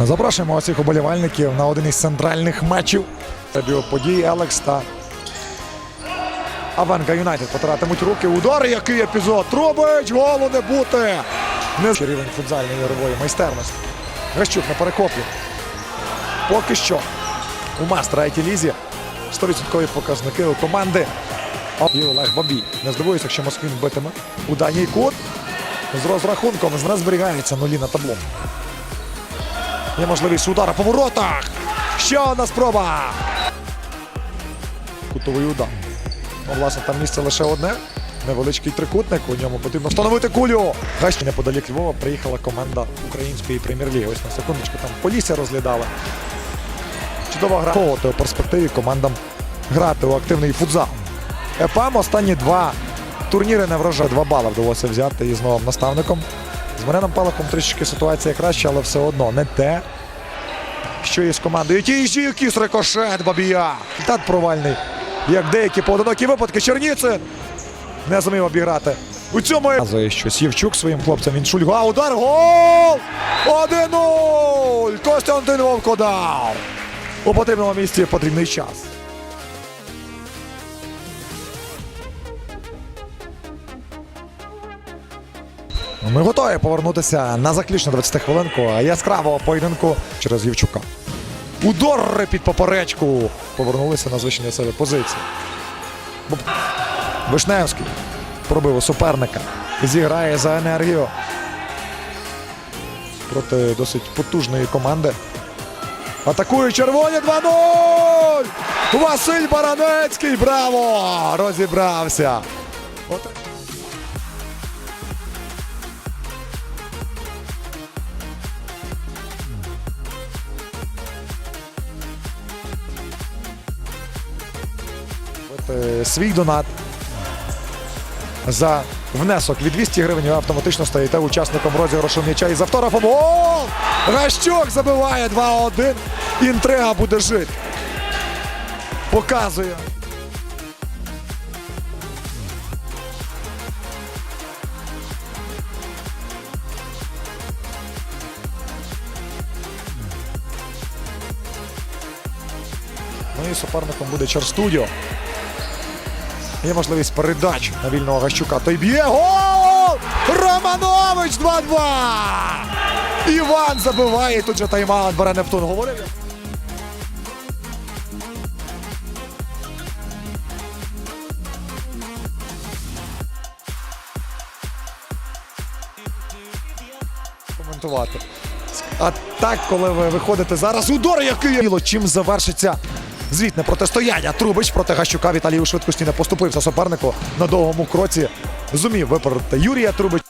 Запрошуємо усіх уболівальників на один із центральних матчів подій Елекс та Авенга Юнайтед потиратимуть руки. Удари, який епізод. Трубич, голу не бути. Не з- рівень футзальної ігрової майстерності. Гащук на перехоплі. Поки що у мастера лізі 100% показники у команди. І Олег Бабій. Не здивуюся, якщо Москвін битиме у даній кут. З розрахунком не зберігається нулі на табло. Є можливість удара по воротах. Ще одна спроба. Кутовий удар. Ну, власне, там місце лише одне. Невеличкий трикутник. У ньому потрібно встановити кулю. Гащі неподалік Львова приїхала команда української прем'єр-ліги. Ось на секундочку там Полісся розглядали. Чудова гра. Поводи у перспективі командам грати у активний футзал. ЕПАМ останні два турніри не врожай. Два бали вдалося взяти із новим наставником. З Мареном Палахом трішки ситуація краща, але все одно не те, що є з командою. Ті ж якийсь рикошет Бабія. Результат провальний. Як деякі поодинокі випадки. Черніцин не зумів обіграти. У цьому показує, що Сівчук своїм хлопцям він шульга. Удар. Гол! 1-0! Костянтин Вовкодав. У потрібному місці потрібний час. Ми готові повернутися на заключну 20 хвилинку яскравого поєдинку через Євчука. Удар під поперечку. Повернулися на звичайні себе позиції. Вишневський пробив суперника. Зіграє за енергію. Проти досить потужної команди. Атакує червоні 2-0! Василь Баранецький! Браво! Розібрався! Свій донат за внесок від 200 гривень ви автоматично стаєте учасником розіграшу м'яча із автографом. Гол! Гащук забиває 2-1. Інтрига буде жити. Показує. Ну і суперником буде Черстудіо. Є можливість передач на вільного Гащука. Той б'є гол! Романович 2-2! Іван забиває. Тут же тайм-аут бере Нептун. Говорив. Коментувати. А так, коли ви виходите зараз, удар який чим завершиться звітне протистояння. Трубич проти Гащука Віталій у швидкості не поступився супернику на довгому кроці. Зумів випередити Юрія Трубич.